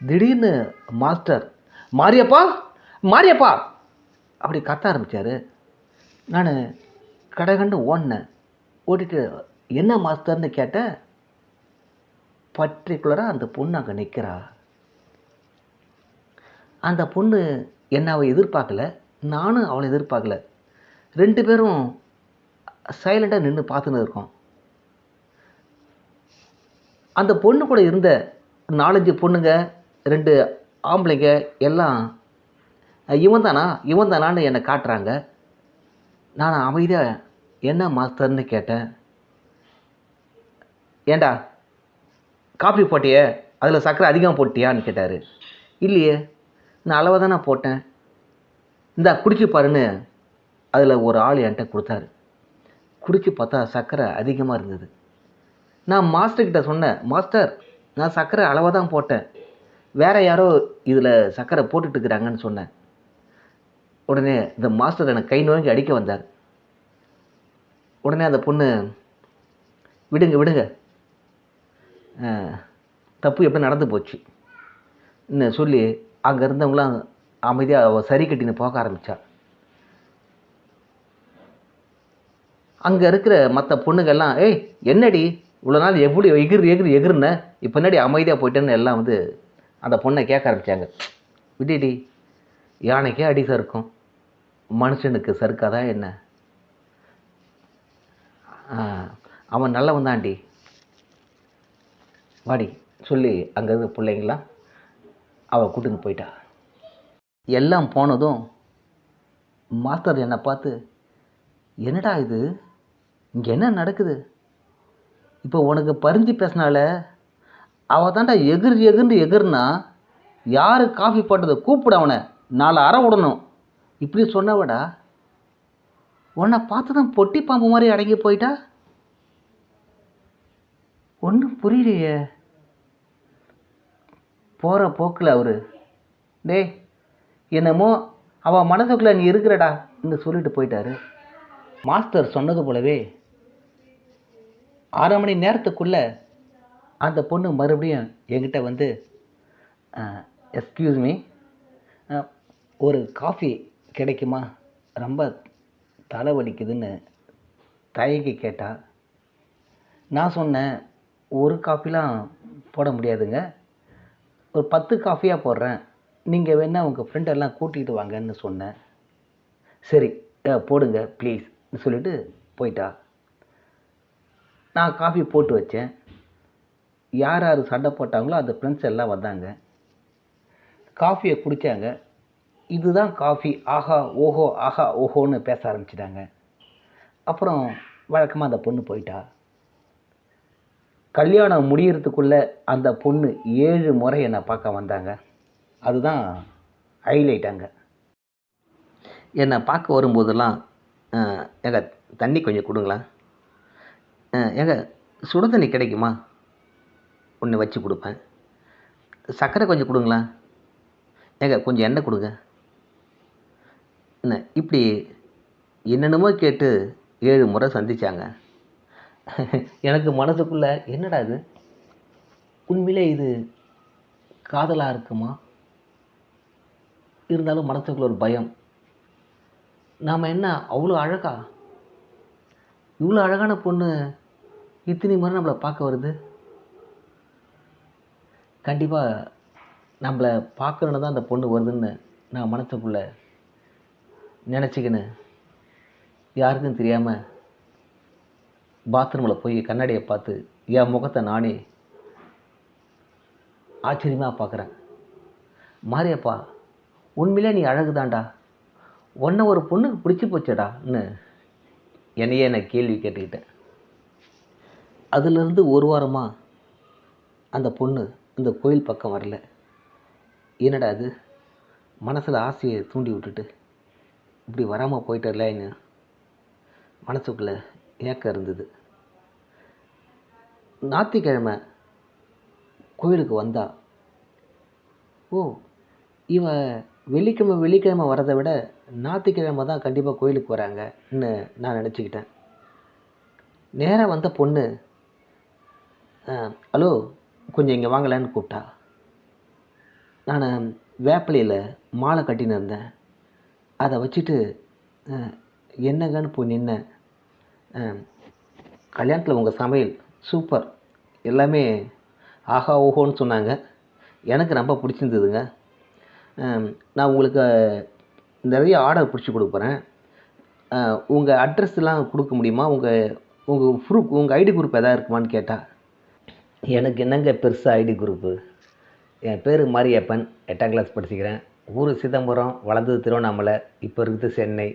திடீர்னு மாஸ்டர் மாரியப்பா மாரியப்பா! அப்படி கத்த ஆரம்பித்தார் நான் கடை கண்டு ஓடினேன். ஓடிட்டு என்ன மாஸ்டர்னு கேட்டேன் பர்டிகுலராக அந்த பொண்ணு அங்கே நிற்கிறா அந்த பொண்ணு என்னை அவள் எதிர்பார்க்கல. நானும் அவளை எதிர்பார்க்கல. ரெண்டு பேரும் சைலண்டாக நின்று பார்த்துன்னு இருக்கோம். அந்த பொண்ணு கூட இருந்த நாலஞ்சு பொண்ணுங்க ரெண்டு ஆம்பளைங்க எல்லாம் இவன் தானா இவன் தானான்னு என்னை காட்டுறாங்க. நான் அமைதியாக என்ன மாஸ்டர்னு கேட்டேன். ஏண்டா காப்பி போட்டியே? அதில் சர்க்கரை அதிகம் போட்டியான்னு கேட்டார். இல்லையே நான் அளவாக தானே போட்டேன். இந்தா குடிச்சு பாருன்னு அதில் ஒரு ஆள் என்கிட்ட கொடுத்தாரு. குடிச்சு பார்த்தா சர்க்கரை அதிகமாக இருந்தது. நான் மாஸ்டர்கிட்ட சொன்னேன் மாஸ்டர் நான் சர்க்கரை அளவாக தான் போட்டேன். வேற யாரோ இதில் சக்கரை போட்டுட்டு இருக்கிறாங்கன்னு சொன்னேன். உடனே இந்த மாஸ்டர் எனக்கு கை நோங்கி அடிக்க வந்தார். உடனே அந்த பொண்ணு விடுங்க விடுங்க. தப்பு எப்படி நடந்து போச்சு? இன்னும் சொல்லி அங்கே இருந்தவங்களாம் அமைதியாக அவள் சரி கட்டின்னு போக ஆரம்பித்தா அங்கே இருக்கிற மற்ற பொண்ணுங்கெல்லாம் ஏய் என்னடி? இவ்வளோ நாள் எப்படி எகிர் எகிர் எகிர்ன? இப்போ என்னடி அமைதியாக போயிட்டேன்னு? எல்லாம் வந்து அந்த பொண்ணை கேட்க ஆரம்பித்தாங்க விடிடி யானைக்கே அடி சறுக்கும். மனுஷனுக்கு சறுக்காதா என்ன? அவன் நல்லவன் தான்டி. வாடி சொல்லி அங்கே இருக்க பிள்ளைங்களாம் அவள் கூட்டுன்னு போயிட்டா. எல்லாம் போனதும் மாஸ்டர் என்னை பார்த்து என்னடா இது? இங்கே என்ன நடக்குது? இப்போ உனக்கு பறிஞ்சு பேசினால அவள் தாண்டா எகிர் எகிர்னு எகிர்னா யார் காஃபி போட்டதை கூப்பிடு அவனை. நாலு அற விடணும் இப்படி சொன்னவடா உன்னை பார்த்து தான் பொட்டி பாம்பு மாதிரி அடங்கி போயிட்டா? ஒன்றும் புரியலையே. போகிற போக்கில் அவர் டேய் என்னமோ அவள் மனசுக்குள்ளே நீ இருக்கிறடா என்று சொல்லிட்டு போயிட்டாரு. மாஸ்டர் சொன்னது போலவே அரை மணி நேரத்துக்குள்ளே அந்த பொண்ணு மறுபடியும் என்கிட்ட வந்து எஸ்கியூஸ் மீ ஒரு காஃபி கிடைக்குமா? ரொம்ப தலை வலிக்குதுன்னு தயங்கி கேட்டால் நான் சொன்னேன் ஒரு காஃபிலாம் போட முடியாதுங்க. ஒரு பத்து காஃபியாக போடுறேன். நீங்கள் வேணால் உங்கள் ஃப்ரெண்டெல்லாம் கூட்டிகிட்டு வாங்கன்னு சொன்னேன். சரி போடுங்க ப்ளீஸ் சொல்லிட்டு போயிட்டா. நான் காஃபி போட்டு வச்சேன். யார் யார் சண்டை போட்டாங்களோ அந்த ஃப்ரெண்ட்ஸ் எல்லாம் வந்தாங்க. காஃபியை குடித்தாங்க இதுதான் காஃபி ஆஹா ஓஹோ ஆஹா ஓஹோன்னு பேச ஆரம்பிச்சிட்டாங்க. அப்புறம் வழக்கமாக அந்த பொண்ணு போயிட்டா. கல்யாணம் முடியறதுக்குள்ளே அந்த பொண்ணு ஏழு முறை என்னை பார்க்க வந்தாங்க. அதுதான் ஹைலைட்டாங்க என்னை பார்க்க வரும்போதெல்லாம் அஹ், தண்ணி கொஞ்சம் கொடுங்களேன். அஹ், சுடுதண்ணி தண்ணி கிடைக்குமா? ஒன்று வச்சு கொடுப்பேன். சர்க்கரை கொஞ்சம் கொடுங்களேன் ஏங்க கொஞ்சம் எண்ணெய் கொடுங்க. என்ன இப்படி என்னென்னமோ கேட்டு ஏழு முறை சந்தித்தாங்க எனக்கு மனசுக்குள்ளே என்னடா இது? உண்மையிலே இது காதலாக இருக்குமா? இருந்தாலும் மனசுக்குள்ள ஒரு பயம். நாம் என்ன அவ்வளோ அழகா? இவ்வளோ அழகான பொண்ணு இத்தனை முறை நம்மளை பார்க்க வருது? கண்டிப்பாக நம்மளை பார்க்கணுன்னு தான் அந்த பொண்ணு வருதுன்னு நான் மனசுக்குள்ளே நினச்சிக்கின்னு. யாருக்கும் தெரியாமல் பாத்ரூமில் போய் கண்ணாடியை பார்த்து என் முகத்தை நானே ஆச்சரியமாக பார்க்குறேன். மாரியப்பா உண்மையிலே நீ அழகுதாண்டா உன்னை ஒரு பொண்ணுக்கு பிடிச்சி போச்சடான்னு என்னையே நான் கேள்வி கேட்டுக்கிட்டேன். அதுலேருந்து ஒரு வாரமாக அந்த பொண்ணு இந்த கோயில் பக்கம் வரல. என்னடா அது மனசில் ஆசையை தூண்டி விட்டுட்டு இப்படி வராமல் போயிட்டர்லேன்னு மனசுக்குள்ளே ஏக்கம் இருந்தது. ஞாயிற்றுக்கிழமை கோயிலுக்கு வந்தா ஓ இவன் வெள்ளிக்கிழமை வெள்ளிக்கிழமை வரதை விட ஞாயிற்றுக்கிழமை தான் கண்டிப்பாக கோயிலுக்கு வராங்கன்னு நான் நினச்சிக்கிட்டேன். நேராக வந்த பொண்ணு ஹலோ கொஞ்சம் இங்கே வாங்கலான்னு கூப்பிட்டா. நான் வேப்பிலையில் மாலை கட்டின்னு இருந்தேன். அதை வச்சுட்டு என்னங்கன்னு போய் நின்னேன். கல்யாணத்தில் உங்கள் சமையல் சூப்பர். எல்லாமே ஆஹா ஓஹோன்னு சொன்னாங்க. எனக்கு ரொம்ப பிடிச்சிருந்ததுங்க. நான் உங்களுக்கு நிறைய ஆர்டர் பிடிச்சி கொடுக்குறேன் உங்கள் அட்ரஸ்லாம் கொடுக்க முடியுமா? உங்கள் உங்கள் ப்ரூஃப் உங்கள் ஐடி குரூப் எதாவது இருக்குமான்னு கேட்டால் எனக்கு என்னங்க பெருசாக ஐடி குரூப்பு? என் பேர் மாரியப்பன் எட்டாம் கிளாஸ் படிச்சுக்கிறேன். ஊர் சிதம்பரம் வளர்ந்தது திருவண்ணாமலை இப்போ இருக்குது சென்னை.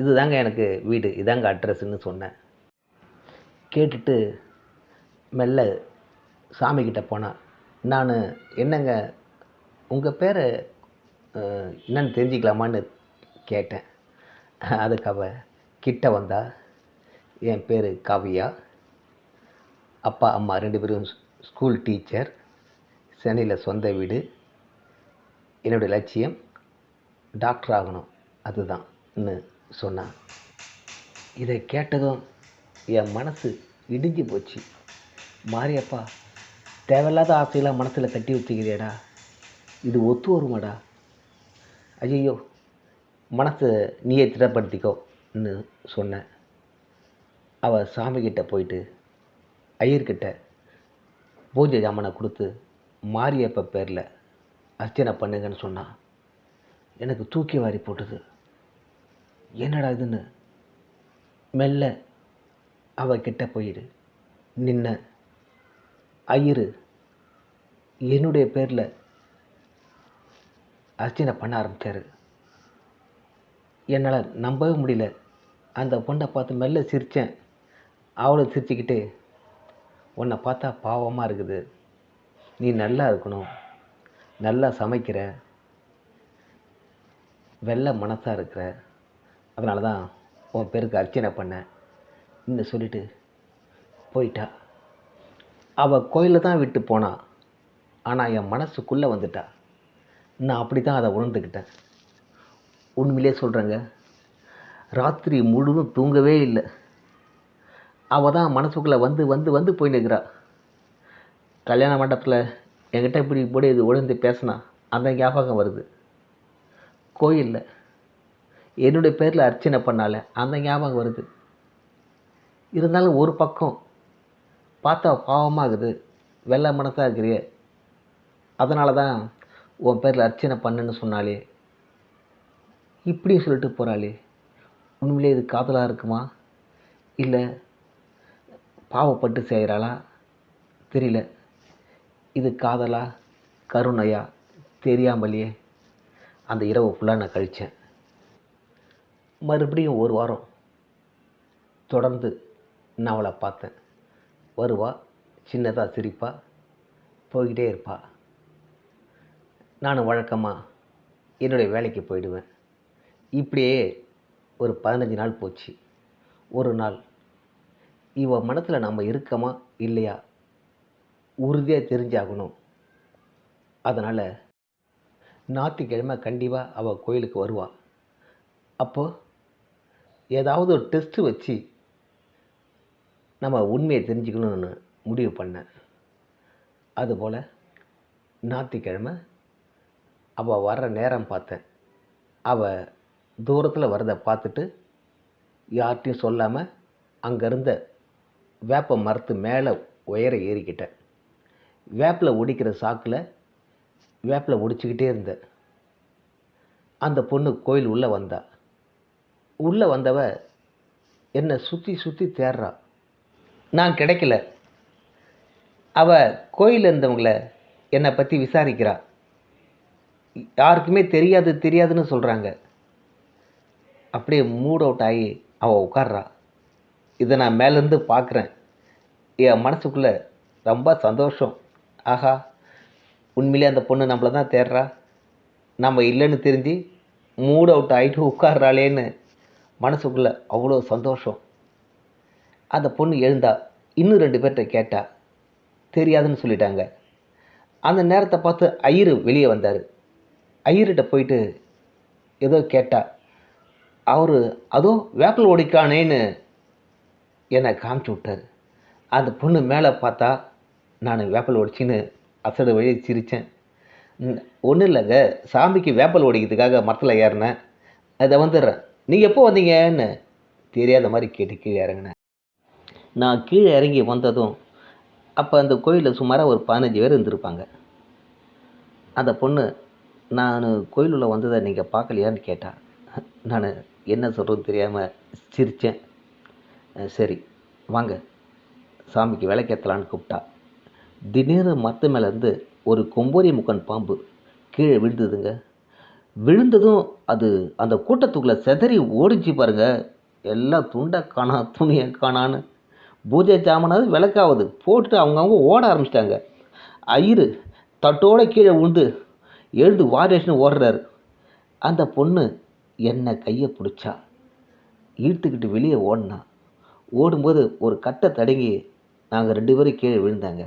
இதுதாங்க எனக்கு வீடு இதாங்க அட்ரஸ்ன்னு சொன்னேன். கேட்டுட்டு மெல்ல சாமிக்கிட்ட போனேன் நான் என்னங்க உங்கள் பேர் என்னன்னு தெரிஞ்சுக்கலாமான்னு கேட்டேன். அதுக்கு அவ கிட்ட வந்தா என் பேர் காவியா அப்பா அம்மா ரெண்டு பேரும் ஸ்கூல் டீச்சர் சென்னையில் சொந்த வீடு. என்னுடைய லட்சியம் டாக்டர் ஆகணும். அதுதான்னு சொன்னான் இதை கேட்டதும் என் மனசு இடிஞ்சு போச்சு. மாரியப்பா தேவையில்லாத ஆசையெல்லாம் மனசில் கட்டி வச்சுக்கிறியடா. இது ஒத்து வருமாடா. ஐயோ மனசை நீயே திடப்படுத்திக்கோன்னு சொன்னேன். அவள் சாமிக்கிட்ட போயிட்டு ஐயர்கிட்ட பூஜை ஜாமனை கொடுத்து மாரியப்ப பேரில் அர்ச்சனை பண்ணுங்கன்னு சொன்னான் எனக்கு தூக்கி வாரி போட்டுது. என்னடா இதுன்னு மெல்ல அவகிட்ட போயிடு. நின்ன ஐயரு என்னுடைய பேரில் அர்ச்சனை பண்ண ஆரம்பித்தார் என்னால் நம்பவே முடியல. அந்த பொண்ணை பார்த்து மெல்ல சிரித்தேன் அவளை சிரிச்சுக்கிட்டு உன்னை பார்த்தா பாவமாக இருக்குது. நீ நல்லா இருக்கணும். நல்லா சமைக்கிற. வெள்ளை மனசாக இருக்கிற. அதனால தான் உன் பேருக்கு அர்ச்சனை பண்ணேன் இன்னும் சொல்லிட்டு போயிட்டா. அவள் கோயிலில் தான் விட்டு போனா. ஆனால் என் மனசுக்குள்ளே வந்துட்டா. நான் அப்படி தான் அதை உணர்ந்துக்கிட்டேன் உண்மையிலே சொல்கிறேங்க ராத்திரி முழுவதும் தூங்கவே இல்லை. அவள் தான் மனசுக்குள்ளே வந்து வந்து வந்து போய் நிற்கிறா கல்யாண மண்டபத்தில் என்கிட்ட இப்படி இப்படி இது ஒழுந்து பேசினா அந்த ஞாபகம் வருது. கோயிலில் என்னுடைய பேரில் அர்ச்சனை பண்ணால அந்த ஞாபகம் வருது. இருந்தாலும் ஒரு பக்கம் பார்த்தா பாவமாகுது வெள்ளை மனசாக இருக்கிறியே அதனால தான் உன் பேரில் அர்ச்சனை பண்ணுன்னு சொன்னாலே. இப்படியும் சொல்லிட்டு போகிறாளே உண்மையிலே இது காதலாக இருக்குமா? இல்லை பாவப்பட்டு செய்கிறாளா? தெரியல. இது காதலா? கருணையா? தெரியாமலேயே? அந்த இரவு ஃபுல்லாக நான் கழித்தேன் மறுபடியும் ஒரு வாரம் தொடர்ந்து நான் அவளை பார்த்தேன். வருவா சின்னதாக சிரிப்பா போய்கிட்டே இருப்பா. நான் வழக்கமாக என்னுடைய வேலைக்கு போயிடுவேன். இப்படியே ஒரு பதினஞ்சு நாள் போச்சு. ஒரு நாள் இவன் மனசில் நம்ம இருக்கமா இல்லையா? உறுதியாக தெரிஞ்சாகணும். அதனால் ஞாயிற்றுக்கிழமை கண்டிப்பாக அவள் கோயிலுக்கு வருவாள் அப்போது ஏதாவது ஒரு டெஸ்ட்டு வச்சு நம்ம உண்மையை தெரிஞ்சுக்கணும்னு முடிவு பண்ணேன் அதுபோல் ஞாயிற்றுக்கிழமை அவள் வர்ற நேரம் பார்த்தேன். அவள் தூரத்தில் வரதை பார்த்துட்டு யார்கிட்டையும் சொல்லாமல் அங்கேருந்த வேப்ப மரத்து மேலே உயர ஏறிக்கிட்டேன் வேப்பில் ஒடிக்கிற சாக்கில் வேப்பில் ஒடிச்சிக்கிட்டே இருந்தேன் அந்த பொண்ணு கோயில் உள்ளே வந்தா. உள்ளே வந்தவ என்னை சுற்றி சுற்றி தேடுறா நான் கிடைக்கல. அவ கோயில் இருந்தவங்கள என்னை பற்றி விசாரிக்கிறா. யாருக்குமே தெரியாது தெரியாதுன்னு சொல்கிறாங்க அப்படியே மூட் அவுட் ஆகி அவள் உட்கார்றா. இதை நான் மேலேருந்து பார்க்குறேன். என் மனசுக்குள்ளே ரொம்ப சந்தோஷம். ஆஹா உண்மையிலே அந்த பொண்ணு நம்மளை தான் தேடுறா. நம்ம இல்லைன்னு தெரிஞ்சு மூட் அவுட் ஆகிட்டு உட்கார்றாளேன்னு மனசுக்குள்ளே அவ்வளோ சந்தோஷம். அந்த பொண்ணு எழுந்தா இன்னும் ரெண்டு பேர்கிட்ட கேட்டா தெரியாதுன்னு சொல்லிட்டாங்க. அந்த நேரத்தை பார்த்து ஐயரு வெளியே வந்தார். ஐயர்கிட்ட போயிட்டு ஏதோ கேட்டா அவர் அதோ வேப்பில் ஓடிக்கானேன்னு என்னை காமிச்சு விட்டார். அந்த பொண்ணு மேலே பார்த்தா நான் வேப்பல் ஒடிச்சின்னு அசடு வழி சிரித்தேன். ஒன்றும் இல்லைங்க. சாமிக்கு வேப்பல் ஒடிக்கிறதுக்காக மரத்தில் ஏறினேன். அதை வந்துடுறேன். நீங்கள் எப்போ வந்தீங்கன்னு தெரியாத மாதிரி கேட்டு கீழே இறங்கினேன். நான் கீழே இறங்கி வந்ததும் அப்போ அந்த கோயிலில் சுமாராக ஒரு பதினஞ்சு பேர் இருந்திருப்பாங்க. அந்த பொண்ணு நான் கோயிலுள்ளே வந்ததை நீங்கள் பார்க்கலையான்னு கேட்டா. நான் என்ன சொல்கிறதுன்னு தெரியாமல் சிரித்தேன். சரி வாங்க. சாமிக்கு விளக்கேற்றலான்னு கூப்பிட்டா. திடீர்னு மரத்து மேலேருந்து ஒரு கொம்போரிய முக்கன் பாம்பு கீழே விழுந்ததுங்க. விழுந்ததும் அது அந்த கூட்டத்துக்குள்ளே செதறி ஓடிச்சு பாருங்க. எல்லாம் துண்டை காணா துணியை காணான்னு. பூஜை ஜாமனாவது விளக்காவது போட்டு அவங்கவுங்க ஓட ஆரம்பிச்சிட்டாங்க. ஐயரு தட்டோட கீழே விழுந்து எழுந்து வாரியேஷன் ஓடுறாரு. அந்த பொண்ணு என்னை கையை பிடிச்சா இழுத்துக்கிட்டு வெளியே ஓடினா ஓடும்போது ஒரு கட்டை தடங்கி நாங்கள் ரெண்டு பேரும் கீழே விழுந்தாங்க.